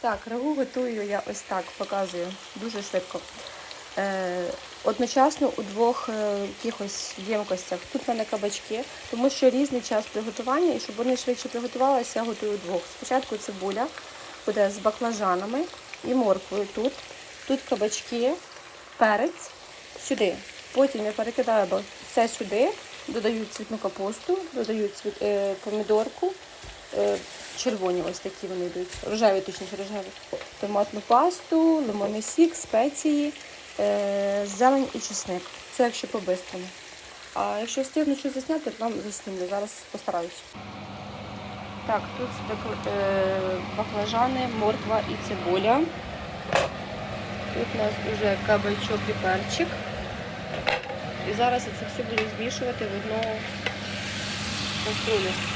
Так, рагу готую я ось так, показую дуже швидко. Е, одночасно у двох е, якихось ємкостях. Тут в мене кабачки, тому що різний час приготування, і щоб вони швидше приготувалися, я готую двох. Спочатку цибуля буде з баклажанами і морквою тут. Тут кабачки, перець сюди. Потім я перекидаю все сюди, додаю цвітну капусту, додаю цвіт, е, помідорку, червоні ось такі вони йдуть, рожеві, точніше рожеві, томатну пасту, лимонний сік, спеції, е, зелень і чесник. Це якщо по-бистрому. А якщо встигну щось засняти, то вам заснімлю. Зараз постараюсь. Так, тут е, баклажани, морква і цибуля. Тут у нас вже кабачок і перчик. І зараз я це все буду змішувати в одну каструлю.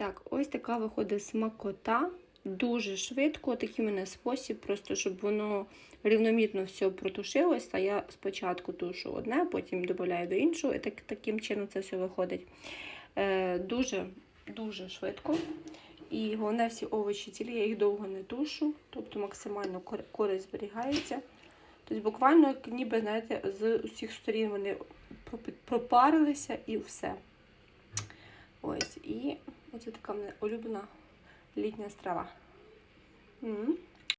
Так, ось така виходить смакота. Дуже швидко, такий мене спосіб, просто щоб воно рівномірно все протушилось. А я спочатку тушу одне, потім додаю до іншого, і так, таким чином це все виходить. Е, дуже, дуже швидко. І головне, всі овочі цілі, я їх довго не тушу, тобто максимально користь зберігається. Тобто буквально, ніби, знаєте, з усіх сторін вони пропарилися і все. Ось, і оце така мене улюблена літня страва. М.